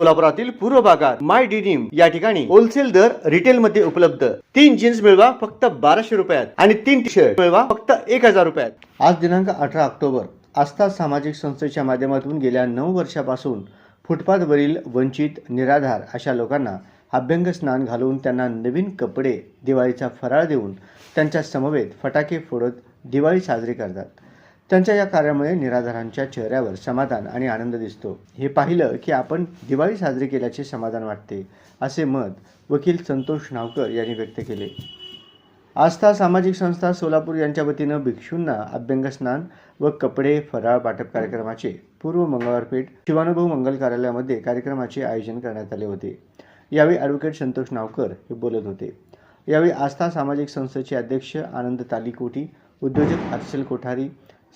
कोल्हापुरातील पूर्व भागात माय डिनिम या ठिकाणी होलसेल दर रिटेल मध्ये उपलब्ध. तीन जीन्स मिळवा फक्त बाराशे रुपयात आणि तीन टी शर्ट मिळवा फक्त एक हजार रुपयात. आज दिनांक अठरा ऑक्टोबर आस्था सामाजिक संस्थेच्या माध्यमातून गेल्या नऊ वर्षापासून फुटपाथवरील वंचित निराधार अशा लोकांना अभ्यंग स्नान घालून त्यांना नवीन कपडे दिवाळीचा फराळ देऊन त्यांच्या समवेत फटाके फोडत दिवाळी साजरी करतात. त्यांच्या या कार्यामुळे निराधारांच्या चेहऱ्यावर समाधान आणि आनंद दिसतो. हे पाहिलं की आपण दिवाळी साजरी केल्याचे समाधान वाटते असे मत वकील संतोष नावकर यांनी व्यक्त केले. आस्था सामाजिक संस्था सोलापूर यांच्या वतीनं भिक्षूंना अभ्यंगस्नान व कपडे फराळ वाटप कार्यक्रमाचे पूर्व मंगळवारपेठ शिवानुभव मंगल कार्यालयामध्ये कार्यक्रमाचे आयोजन करण्यात आले होते. यावेळी ॲडव्होकेट संतोष नावकर हे बोलत होते. यावेळी आस्था सामाजिक संस्थेचे अध्यक्ष आनंद तालीकोटी उद्योजक हर्षल कोठारी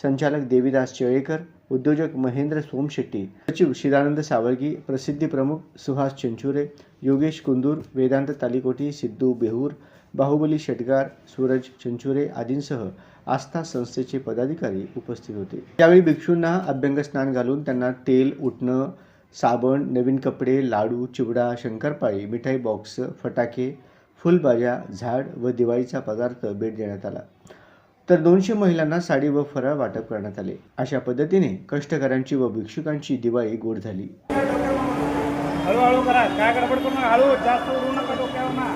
संचालक देवीदास चेळेकर उद्योजक महेंद्र सोमशेट्टी सचिव शिदानंद सावळगी प्रसिद्धी प्रमुख सुहास चिंचुरे योगेश कुंदूर वेदांत तालिकोटी सिद्धू बेहूर बाहुबली शेटगार सूरज चंचुरे आदींसह आस्था संस्थेचे पदाधिकारी उपस्थित होते. यावेळी भिक्षूंना अभ्यंग स्नान घालून त्यांना तेल उठणं साबण नवीन कपडे लाडू चिवडा शंकरपाळी मिठाई बॉक्स फटाके फुलबाज्या झाड व दिवाळीचा पदार्थ भेट देण्यात आला. तर दोनशे महिलांना साडी व फराळ वाटप करण्यात आले. अशा पद्धतीने कष्टकऱ्यांची व भिक्षुकांची दिवाळी गोड झाली. हळूहळू करा. काय गडबड करू नका. हळू जास्त उडू नका डोक्यावर ना.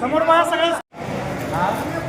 समोर मला सगळे.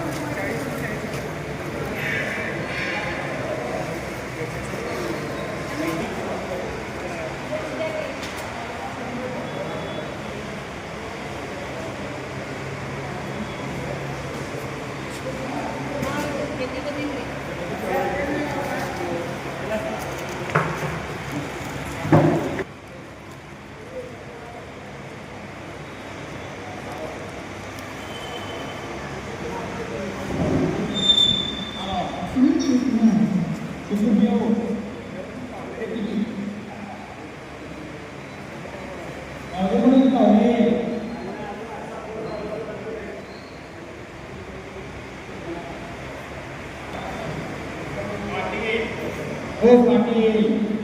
हो पाटील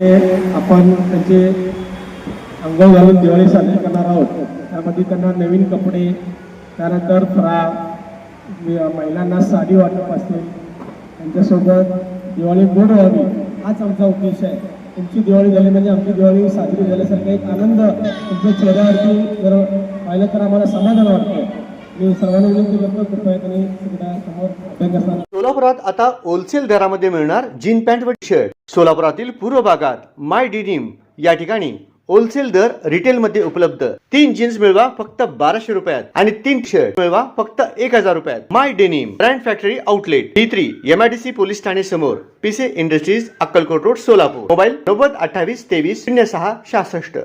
आपण त्यांचे अंग घालून दिवाळी साजरी करणार आहोत. त्यामध्ये त्यांना नवीन कपडे त्यानंतर फराळ महिलांना साडी वाटप असतील त्यांच्यासोबत दिवाळी गोड व्हावी हाच आमचा उद्देश आहे. तुमची दिवाळी झाली म्हणजे आमची दिवाळी साजरी झाल्यासारखा एक आनंद. तुमच्या चेहऱ्यावरती जर पाहिलं तर आम्हाला समाधान वाटतं. मी सर्वांना विनंती करतो कृपया त्यांनी समोर असताना सोलापुरात आता होलसेल दरामध्ये मिळणार जीन पॅन्ट व शर्ट सोलापुरातील पूर्व भागात माय डिनिम या ठिकाणी होलसेल दर रिटेल मध्ये उपलब्ध. तीन जीन्स मिळवा फक्त बाराशे रुपयात आणि तीन शर्ट मिळवा फक्त एक हजार रुपयात. My denim brand factory outlet D three MIDC police Thane समोर Pise industries Akkalkot road Solapur. Mobile नव्वद अठ्ठावीस तेवीस शून्य सहा सहासष्ट.